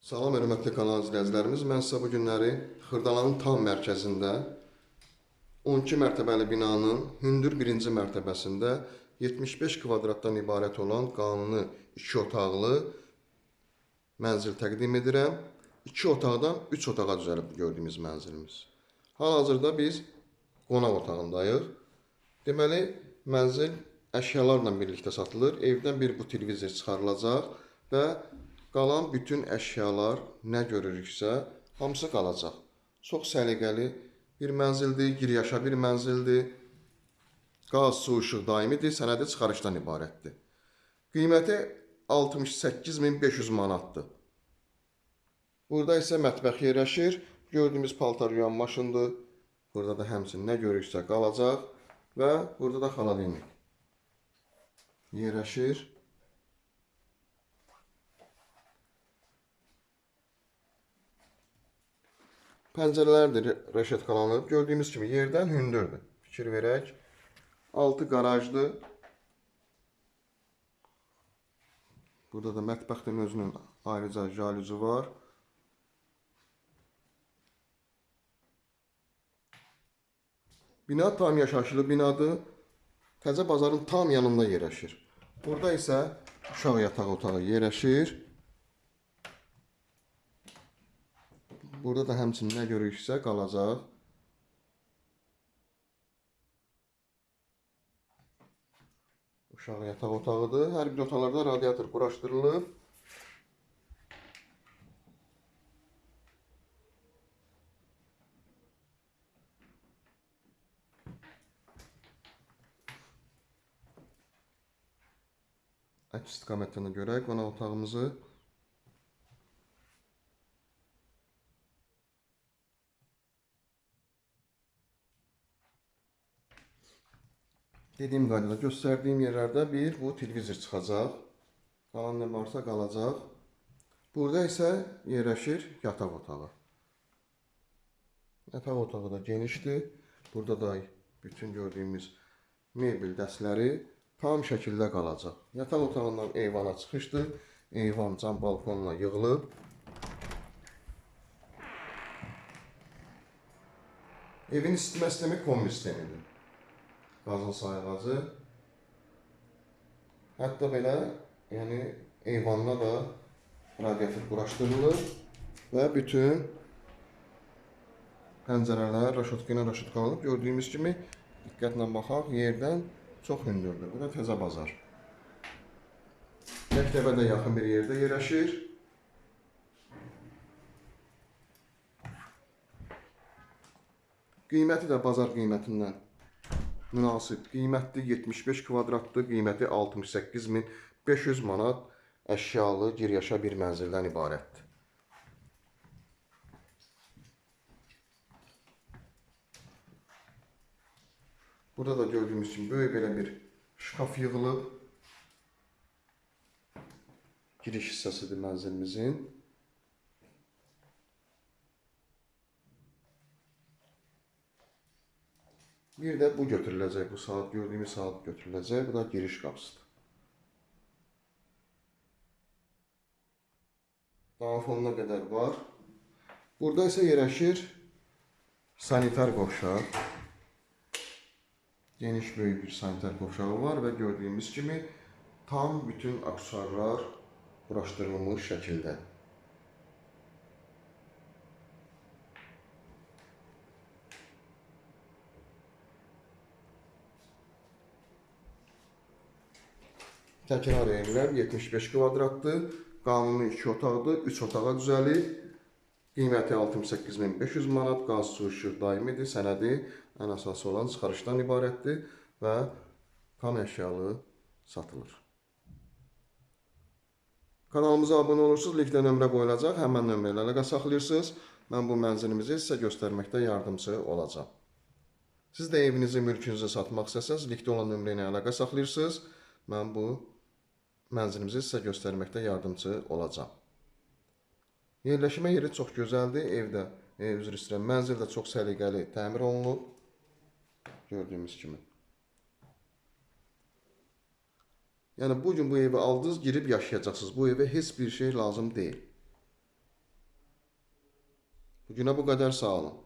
Salam hörmətli kanal izləyicilərimiz. Mən sizə bu günləri Xırdalanın tam mərkəzində 12 mərtəbəli binanın hündür birinci mərtəbəsində 75 kvadratdan ibarət olan qanuni 2 otaqlı mənzil təqdim edirəm. 2 otaqdan 3 otağa düzəlib gördüyümüz mənzilimiz. Hal-hazırda biz qonaq otağındayıq. Deməli, mənzil əşyalarla birlikdə satılır. Evdən bir bu televizor çıxarılacaq və qalan bütün əşyalar nə görürüksə, hamısı qalacaq. Çox səliqəli bir mənzildir, giriyaşa bir mənzildir. Qaz, su, işıq daimidir, sənədi çıxarışdan ibarətdir. Qiyməti 68500 manatdır. Burada isə mətbəx yerləşir. Gördüyümüz paltar yuyan maşındır. Burada da həmçinin nə görürüksə qalacaq və burada da xaladenik yerləşir. Pəncərələr də reşetkalanıb. Gördüyümüz kimi yerdən hündürdür. Fikir verək. Altı qarajdır. Burada da mətbəxin özünün ayrıca jalüzü var. Bina tam yaşayışlı binadır. Təzə bazarın tam yanında yerləşir. Burada isə uşaq yataq otağı yerləşir. Burada da həmçinin nə görürüksə qalacaq. Uşaq yataq otağıdır. Hər bir otaqlarda radiator quraşdırılıb. Əks istiqamətinə görə qonaq otağımızı Dediyim qaydada göstərdiyim yerlərdə bir bu televizor çıxacaq. Qalan nə varsa qalacaq. Burada isə yerləşir yataq otağı. Yataq otağı da genişdir. Burada da bütün gördüyümüz mebel dəstləri tam şəkildə qalacaq. Yataq otağından eyvana çıxışdır. Eyvan cam balkonla yığılıb. Evin isitmə sistemi kombi sistemidir. Qazın sayğacı. Hətta belə, yəni eyvanda da radiator quraşdırılır və bütün pəncərələr raşotka ilə raşotkalanıb. Gördüyümüz kimi diqqətlə baxaq, yerdən çox hündürdür. Bu da təzə bazar. Məktəbə də yaxın bir yerdə yerləşir. Qiyməti də bazar qiymətindən münasib qiymətli 75 kvadratdır, qiyməti 68500 manat əşyalı giryaşa bir mənzildən ibarətdir. Burada da gördüyümüz kimi böyük belə bir şkaf yığılıb. Giriş hissəsidir mənzilimizin. Bir də bu götürüləcək, bu saat gördüyümüz saat götürüləcək. Bu da giriş qapısıdır. Daha fonuna qədər var. Burada isə yerləşir sanitar qovşaq. Geniş böyük bir sanitar qovşağı var və gördüyümüz kimi tam bütün aksesuarlar quraşdırılmış şəkildə. Təkrar edirlər 75 kvadratdır. Qanuni 2 otaqdır, 3 otağa düzəlib. Qiyməti 68500 manat, qaz, su, işıq daimidir, sənədi ən əsası olan çıxarışdan ibarətdir və tam əşyalı satılır. Kanalımıza abunə olursunuz, linkdə nömrə qoyulacaq, həmən nömrə ilə əlaqə saxlayırsınız. Mən bu mənzilimizi sizə göstərməkdə yardımçı olacağam. Siz də evinizi, mülkünüzü satmaq istəsəniz, linkdə olan nömrə ilə əlaqə saxlayırsınız. Mən bu mənzilimizi sizə göstərməkdə yardımçı olacağam. Yerləşmə yeri çox gözəldir. Evdə, e, üzr istəyirəm, mənzil də çox səliqəli təmir olunub. Gördüyümüz kimi. Yəni bu gün bu evi aldınız, girib yaşayacaqsınız. Bu evə heç bir şey lazım deyil. Bu günə bu qədər sağ olun.